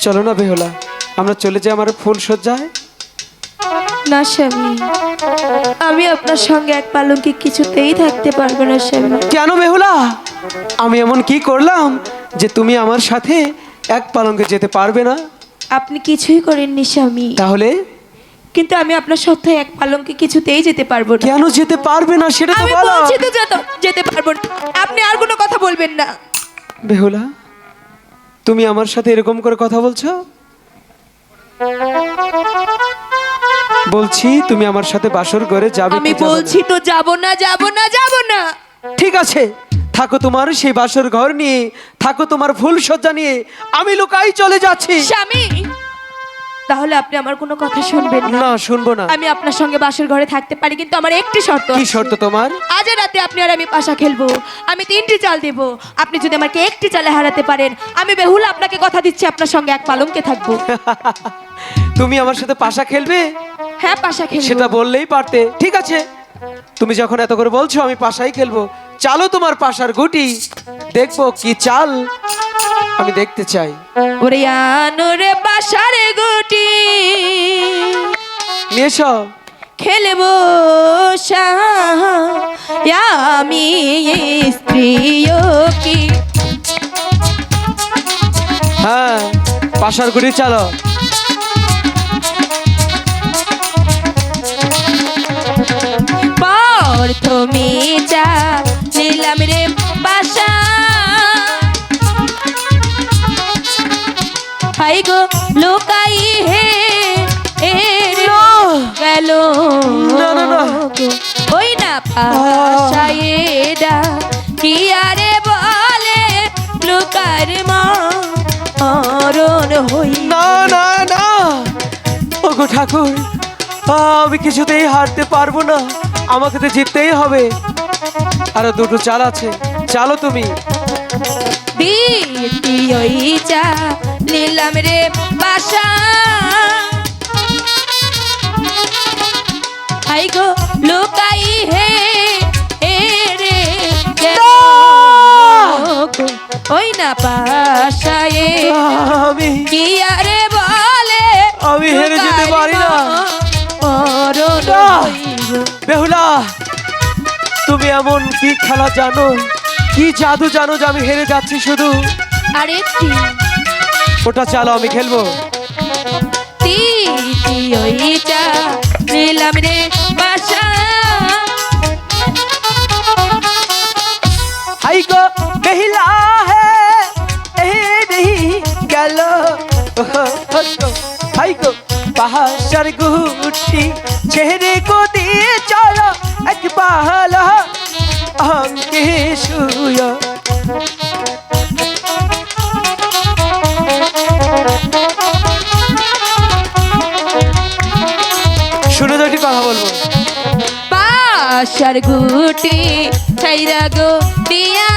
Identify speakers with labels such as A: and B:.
A: চলো না বেহলা আমরা চলে যাই আমার ফুল সজ্জায়
B: না স্বামী আমি আপনার সঙ্গে এক পালঙ্কে কিছুতেই থাকতে পারব না স্বামী।
A: কেন বেহুলা? আমি এমন কি করলাম যে তুমি আমার সাথে এক পালঙ্কে যেতে পারবে না?
B: আপনি কিছুই করেননি স্বামী।
A: তাহলে?
B: কিন্তু আমি আপনার সাথে এক পালঙ্কে কিছুতেই যেতে পারব না।
A: কেন যেতে পারবে না সেটা তো
B: আমি
A: বলো।
B: বলছি তো যেতে- যেতে পারব না। আপনি আর কোনো কথা বলবেন না।
A: বেহুলা তুমি আমার সাথে এরকম করে কথা বলছো? বলছি তুমি আমার সাথে বাসর করে যাবে
B: আমি? বলছি তো যাব না যাব না যাব না।
A: ঠিক আছে থাকো তোমার সেই বাসর ঘর নিয়ে থাকো তোমার ফুল সজ্জা নিয়ে আমি লুকাই চলে যাচ্ছি।
B: স্বামী তাহলে আপনি আমার কোনো কথা শুনবেন না।
A: না শুনব না।
B: আমি আপনার সঙ্গে বাসের ঘরে থাকতে পারি কিন্তু আমার একটি শর্ত
A: কি শর্ত তোমার?
B: আজ রাতে আপনি আর আমি পাশা খেলব। আমি তিনটি চাল দেব। আপনি যদি আমাকে একটি চালে হারাতে পারেন আমি বেহুল আপনাকে কথা দিচ্ছি আপনার সঙ্গে এক পালঙ্কে থাকব।
A: তুমি আমার সাথে পাশা খেলবে?
B: হ্যাঁ পাশা খেলব।
A: সেটা বললেই পারতে। ঠিক আছে। তুমি যখন এত করে বলছো আমি পাশাই খেলব। চালো তোমার পাশার গুটি। দেখব কি চাল। আমি দেখতে চাই।
B: ওরে আনোরে বাসার গুটি।
A: নিয়ে
B: খেলব সাহা আমি স্ত্রীও কি?
A: হ্যাঁ পাশার গুটি চালো
B: হাই গো লোকাই হে। এ রে গেল
A: না, না, না।
B: ওই না পাশায়েডা কি আরে বলে লোকার মা? অরণ হই।
A: না না না। ওগো ঠাকুর আমি কিছুতেই হারতে পারব না। আমাকে তো জিততেই হবে। আর দুটো চাল আছে চালো তুমি।
B: ওই চা নিলাম রে বাসা। হাই গো লুকাই হে রে ওই না পাশায়ে কি আরে বলে?
A: আমি হেরে যেতে পারি না। বেহুলা তুমি এমন কি খেলা জানো? কি জাদু জানো যে আমি হেরে যাচ্ছি শুধু?
B: আরেকটি
A: ওটা চালো আমি খেলব।
B: নিলাম রে বাসা।
A: হাই গো বেহিলা হে এ নেহি গেল। হাই গো পাহাড় গুটি ছেড়ে গো দিয়ে চলো এক পাহালা আঙ্কে শুয়া।
B: আশার গুটি ছাইরা গো দিয়া